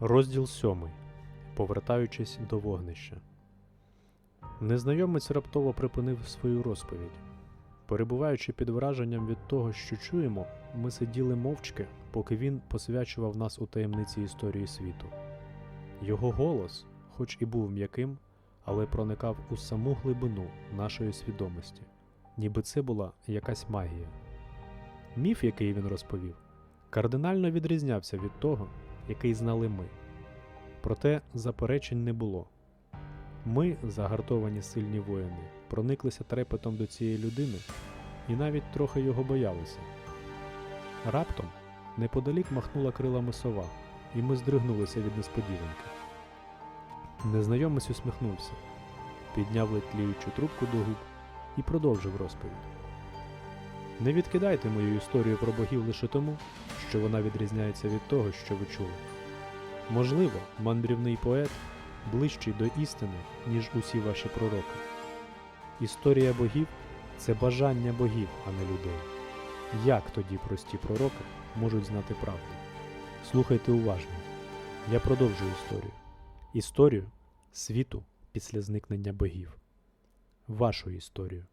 Розділ сьомий. Повертаючись до вогнища. Незнайомець раптово припинив свою розповідь. Перебуваючи під враженням від того, що чуємо, ми сиділи мовчки, поки він посвячував нас у таємниці історії світу. Його голос, хоч і був м'яким, але проникав у саму глибину нашої свідомості, ніби це була якась магія. Міф, який він розповів, кардинально відрізнявся від того, який знали ми. Проте заперечень не було. Ми, загартовані сильні воїни, прониклися трепетом до цієї людини і навіть трохи його боялися. Раптом неподалік махнула крилами сова, і ми здригнулися від несподіванки. Незнайомець усміхнувся, підняв ледь тліючу трубку до губ і продовжив розповідь. Не відкидайте мою історію про богів лише тому, що вона відрізняється від того, що ви чули. Можливо, мандрівний поет ближчий до істини, ніж усі ваші пророки. Історія богів це бажання богів, а не людей. Як тоді прості пророки можуть знати правду? Слухайте уважно. Я продовжую історію. Історію світу після зникнення богів. Вашу історію.